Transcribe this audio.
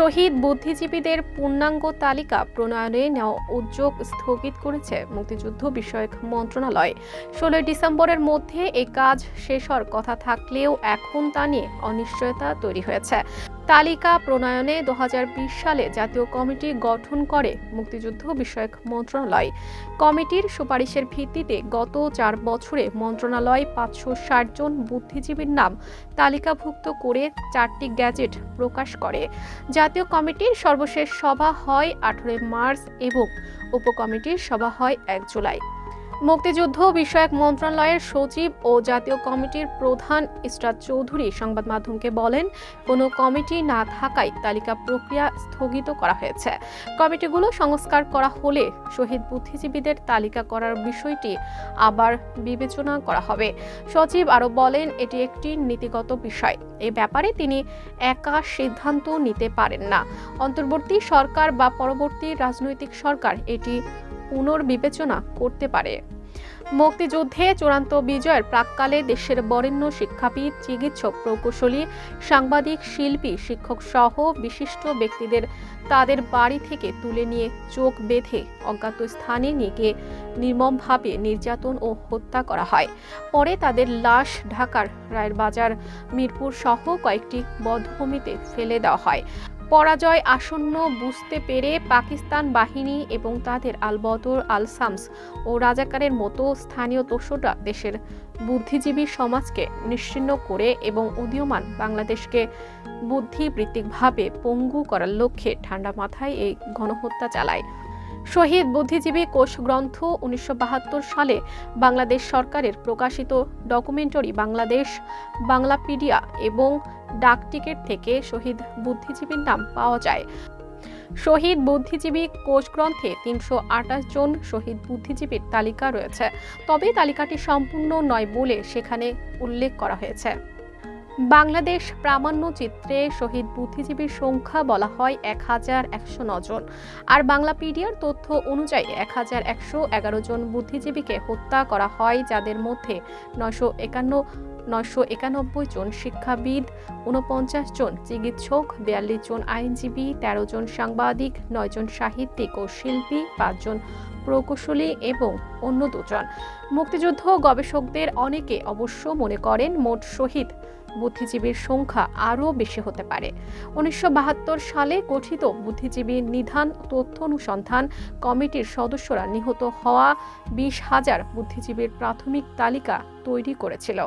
শহীদ বুদ্ধিজীবীদের পূর্ণাঙ্গ তালিকা প্রণয়নে নেওয়া উদ্যোগ স্থগিত করেছে মুক্তিযুদ্ধ বিষয়ক মন্ত্রণালয়। ষোলোই ডিসেম্বরের মধ্যে এই কাজ শেষ হওয়ার কথা থাকলেও এখন তা নিয়ে অনিশ্চয়তা তৈরি হয়েছে। তালিকা প্রণয়নে দু হাজার বিশ সালে জাতীয় কমিটি গঠন করে মুক্তিযুদ্ধ বিষয়ক মন্ত্রণালয়। কমিটির সুপারিশের ভিত্তিতে গত চার বছরে মন্ত্রণালয় পাঁচশো ষাট জন বুদ্ধিজীবীর নাম তালিকাভুক্ত করে চারটি গ্যাজেট প্রকাশ করে। জাতীয় কমিটির সর্বশেষ সভা হয় আঠেরোই মার্চ এবং উপকমিটির সভা হয় এক জুলাই। মুক্তিযুদ্ধ বিষয়ক মন্ত্রণালয়ের সচিব ও জাতীয় কমিটির প্রধান ইসরাত চৌধুরী সংবাদ মাধ্যমকে বলেন, কোনো কমিটি না থাকায় তালিকা প্রক্রিয়া স্থগিত করা হয়েছে। কমিটিগুলো সংস্কার করা হলে শহীদ বুদ্ধিজীবীদের তালিকা করার বিষয়টি আবার বিবেচনা করা হবে। সচিব আরও বলেন, এটি একটি নীতিগত বিষয়। এ ব্যাপারে তিনি একা সিদ্ধান্ত নিতে পারেন না। অন্তর্বর্তী সরকার বা পরবর্তী রাজনৈতিক সরকার এটি পুনর্বিবেচনা করতে পারে। মুক্তিযুদ্ধে চূড়ান্ত বিজয়ের প্রাককালে দেশের বরেণ্য শিক্ষাবিদ, চিকিৎসক, প্রকৌশলী, সাংবাদিক, শিল্পী শিক্ষক সহ বিশিষ্ট ব্যক্তিদের তাদের বাড়ি থেকে তুলে নিয়ে চোখ বেঁধে অজ্ঞাত স্থানে নিয়ে গিয়ে নির্মমভাবে নির্যাতন ও হত্যা করা হয়। পরে তাদের লাশ ঢাকার রায়ের বাজার মিরপুর সহ কয়েকটি বধ্যভূমিতে ফেলে দেওয়া হয়। পরাজয় আসন্ন বুঝতে পেরে পাকিস্তান বাহিনী এবং তাদের আলবদর আল সামস ও রাজাকারের মতো স্থানীয় দোসররা দেশের বুদ্ধিজীবী সমাজকে নিশ্চিন্ন করে এবং উদীয়মান বাংলাদেশকে বুদ্ধিবৃত্তিকভাবে পঙ্গু করার লক্ষ্যে ঠান্ডা মাথায় এই গণহত্যা চালায়। শহীদ বুদ্ধিজীবী কোষ গ্রন্থ উনিশশো বাহাত্তর সালে বাংলাদেশ সরকারের প্রকাশিত ডকুমেন্টারি বাংলাদেশ, বাংলাপিডিয়া এবং ডাকটিকেট থেকে শহীদ বুদ্ধিজীবীর নাম পাওয়া যায়। শহীদ বুদ্ধিজীবী কোষ গ্রন্থে তিনশো আঠাশ জন শহীদ বুদ্ধিজীবীর তালিকা রয়েছে। তবে তালিকাটি সম্পূর্ণ নয় বলে সেখানে উল্লেখ করা হয়েছে। বাংলাদেশ প্রামাণ্য চিত্রে শহীদ বুদ্ধিজীবীর সংখ্যা বলা হয় এক হাজার একশো জন আর বাংলাপিডিয়ার তথ্য অনুযায়ী এক হাজার একশো এগারো জন বুদ্ধিজীবীকে হত্যা করা হয়, যাদের মধ্যে নয়শো একান্ন, নয়শো একানব্বই জন শিক্ষাবিদ উনপঞ্চাশ জন চিকিৎসক, বিয়াল্লিশ জন আইনজীবী, তেরো জন সাংবাদিক, নয় জন সাহিত্যিক ও শিল্পী পাঁচজন প্রকৌশলী এবং অন্য দুজন। মুক্তিযুদ্ধ গবেষকদের অনেকে অবশ্য মনে করেন মোট শহীদ বুদ্ধিজীবীর সংখ্যা আরও বেশি হতে পারে। উনিশশো বাহাত্তর সালে গঠিত বুদ্ধিজীবী নিধান তথ্য অনুসন্ধান কমিটির সদস্যরা নিহত হওয়া বিশ হাজার বুদ্ধিজীবীর প্রাথমিক তালিকা তৈরি করেছিল।